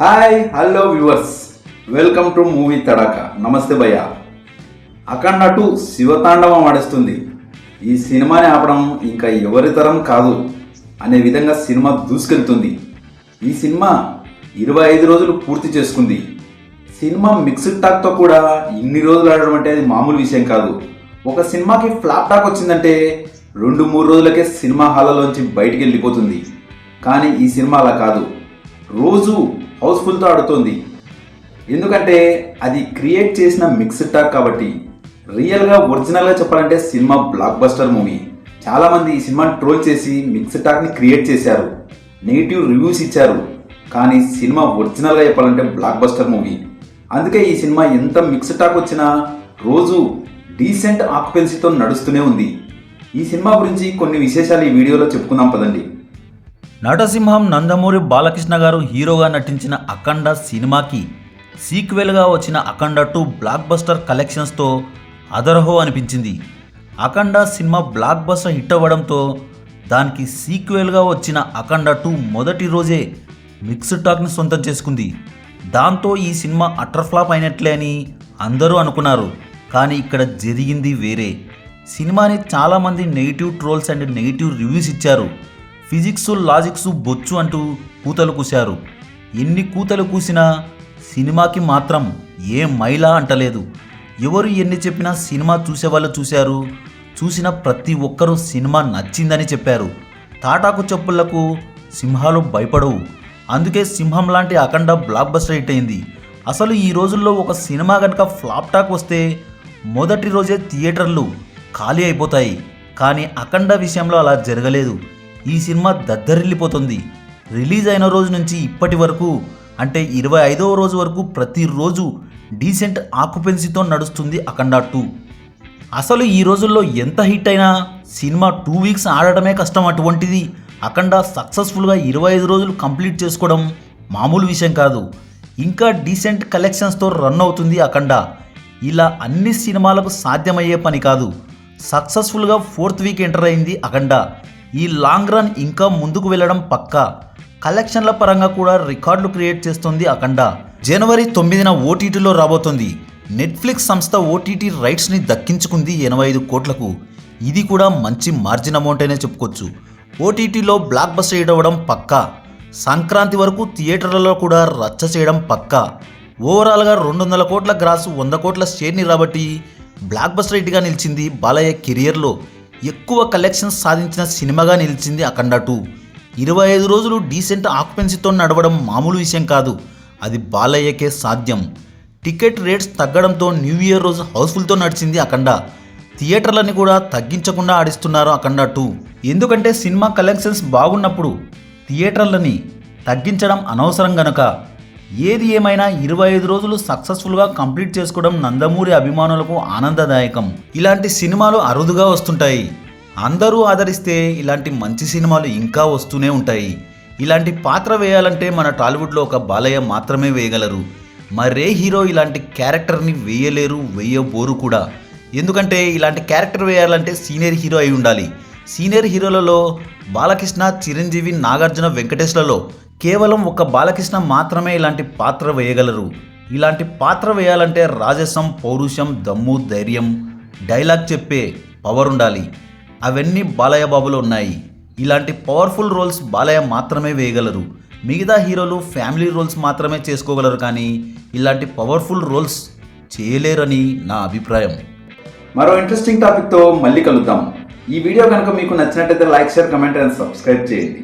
Hi hello viewers welcome to movie Tadka నమస్తే భయ్య అఖండ two శివతాండవం ఆడిస్తుంది. ఈ సినిమాని ఆపడం ఇంకా ఎవరి తరం కాదు అనే విధంగా సినిమా దూసుకెళ్తుంది. ఈ సినిమా ఇరవై ఐదు రోజులు పూర్తి చేసుకుంది. సినిమా మిక్స్డ్ టాక్తో కూడా ఇన్ని రోజులు ఆడడం అంటే అది మామూలు విషయం కాదు. ఒక సినిమాకి ఫ్లాప్ టాక్ వచ్చిందంటే రెండు మూడు రోజులకే సినిమా హాల్లోంచి బయటికి వెళ్ళిపోతుంది. కానీ ఈ సినిమా అలా కాదు. రోజు హౌస్ఫుల్తో ఆడుతోంది. ఎందుకంటే అది క్రియేట్ చేసిన మిక్స్డ్ టాక్ కాబట్టి రియల్గా ఒరిజినల్గా చెప్పాలంటే సినిమా బ్లాక్ బస్టర్ మూవీ. చాలామంది ఈ సినిమాని ట్రోల్ చేసి మిక్స్డ్ టాక్ని క్రియేట్ చేశారు. నెగిటివ్ రివ్యూస్ ఇచ్చారు. కానీ సినిమా ఒరిజినల్గా చెప్పాలంటే బ్లాక్ బస్టర్ మూవీ. అందుకే ఈ సినిమా ఎంత మిక్స్డ్ టాక్ వచ్చినా రోజు డీసెంట్ ఆక్యుపెన్సీతో నడుస్తూనే ఉంది. ఈ సినిమా గురించి కొన్ని విశేషాలు ఈ వీడియోలో చెప్పుకుందాం పదండి. నటసింహం నందమూరి బాలకృష్ణ గారు హీరోగా నటించిన అఖండ సినిమాకి సీక్వెల్గా వచ్చిన అఖండ టూ బ్లాక్ బస్టర్ కలెక్షన్స్తో అదరహో అనిపించింది. Akhanda cinema blockbuster hit అవ్వడంతో దానికి సీక్వెల్గా వచ్చిన అఖండ టూ మొదటి రోజే మిక్స్డ్ టాక్ని సొంతం చేసుకుంది. దాంతో ఈ సినిమా అటర్ఫ్లాప్ అయినట్లే అని అందరూ అనుకున్నారు. కానీ ఇక్కడ జరిగింది వేరే. సినిమాని చాలామంది negative trolls and negative reviews ఇచ్చారు. ఫిజిక్స్ లాజిక్స్ బొచ్చు అంటూ కూతలు కూశారు. ఎన్ని కూతలు కూసినా సినిమాకి మాత్రం ఏ మైలా అంటలేదు. ఎవరు ఎన్ని చెప్పినా సినిమా చూసేవాళ్ళు చూశారు. చూసిన ప్రతి ఒక్కరూ సినిమా నచ్చిందని చెప్పారు. తాటాకు చెప్పులకు సింహాలు భయపడవు. అందుకే సింహం లాంటి అఖండ బ్లాక్ బస్టర్ హిట్ అయింది. అసలు ఈ రోజుల్లో ఒక సినిమా కనుక ఫ్లాప్ టాక్ వస్తే మొదటి రోజే థియేటర్లు ఖాళీ అయిపోతాయి. కానీ అఖండ విషయంలో అలా జరగలేదు. ఈ సినిమా దద్దరిల్లిపోతుంది. రిలీజ్ అయిన రోజు నుంచి ఇప్పటి వరకు అంటే ఇరవై ఐదవ రోజు వరకు ప్రతిరోజు డీసెంట్ ఆక్యుపెన్సీతో నడుస్తుంది అఖండ టూ. అసలు ఈ రోజుల్లో ఎంత హిట్ అయినా సినిమా టూ వీక్స్ ఆడటమే కష్టం అటువంటిది. అఖండ సక్సెస్ఫుల్గా ఇరవై ఐదు రోజులు కంప్లీట్ చేసుకోవడం మామూలు విషయం కాదు. ఇంకా డీసెంట్ కలెక్షన్స్తో రన్ అవుతుంది అఖండ. ఇలా అన్ని సినిమాలకు సాధ్యమయ్యే పని కాదు. సక్సెస్ఫుల్గా ఫోర్త్ వీక్ ఎంటర్ అయింది అఖండ. ఈ లాంగ్ రన్ ఇంకా ముందుకు వెళ్ళడం పక్కా. కలెక్షన్ల పరంగా కూడా రికార్డులు క్రియేట్ చేస్తుంది అఖండ. జనవరి తొమ్మిదిన ఓటీటీలో రాబోతుంది. నెట్ఫ్లిక్స్ సంస్థ ఓటీటీ రైట్స్ని దక్కించుకుంది ఎనభై ఐదు కోట్లకు. ఇది కూడా మంచి మార్జిన్ అమౌంట్ అనే చెప్పుకోవచ్చు. ఓటీటీలో బ్లాక్ బస్ హిట్ అవ్వడం పక్కా. సంక్రాంతి వరకు థియేటర్లలో కూడా రచ్చ చేయడం పక్కా. ఓవరాల్గా రెండు వందల కోట్ల గ్రాసు వంద కోట్ల షేర్ని రాబట్టి బ్లాక్ బస్టర్ హిట్గా నిలిచింది బాలయ్య కెరియర్లో. ఎక్కువ కలెక్షన్స్ సాధించిన సినిమాగా నిలిచింది అఖండ టూ ఇరవై ఐదు రోజులు డీసెంట్ ఆక్యుపెన్సీతో నడవడం మామూలు విషయం కాదు. అది బాలయ్యకే సాధ్యం. టికెట్ రేట్స్ తగ్గడంతో న్యూ ఇయర్ రోజు హౌస్ఫుల్తో నడిచింది అఖండ. థియేటర్లని కూడా తగ్గించకుండా ఆడిస్తున్నారు అఖండ టూ ఎందుకంటే సినిమా కలెక్షన్స్ బాగున్నప్పుడు థియేటర్లని తగ్గించడం అనవసరం గనక. ఏది ఏమైనా ఇరవై ఐదు రోజులు సక్సెస్ఫుల్గా కంప్లీట్ చేసుకోవడం నందమూరి అభిమానులకు ఆనందదాయకం. ఇలాంటి సినిమాలు అరుదుగా వస్తుంటాయి. అందరూ ఆదరిస్తే ఇలాంటి మంచి సినిమాలు ఇంకా వస్తూనే ఉంటాయి. ఇలాంటి పాత్ర వేయాలంటే మన టాలీవుడ్లో ఒక బాలయ్య మాత్రమే వేయగలరు. మరే హీరో ఇలాంటి క్యారెక్టర్ని వేయలేరు వేయబోరు కూడా. ఎందుకంటే ఇలాంటి క్యారెక్టర్ వేయాలంటే సీనియర్ హీరో అయి ఉండాలి. సీనియర్ హీరోలలో బాలకృష్ణ చిరంజీవి నాగార్జున వెంకటేష్లలో కేవలం ఒక బాలకృష్ణ మాత్రమే ఇలాంటి పాత్ర వేయగలరు. ఇలాంటి పాత్ర వేయాలంటే రాజసం పౌరుషం దమ్ము ధైర్యం డైలాగ్ చెప్పే పవర్ ఉండాలి. అవన్నీ బాలయ్య బాబులో ఉన్నాయి. ఇలాంటి పవర్ఫుల్ రోల్స్ బాలయ్య మాత్రమే వేయగలరు. మిగతా హీరోలు ఫ్యామిలీ రోల్స్ మాత్రమే చేసుకోగలరు కానీ ఇలాంటి పవర్ఫుల్ రోల్స్ చేయలేరని నా అభిప్రాయం. మరో ఇంట్రెస్టింగ్ టాపిక్తో మళ్ళీ కలుద్దాం. ఈ వీడియో కనుక మీకు నచ్చినట్లయితే like share comment and subscribe చేయండి.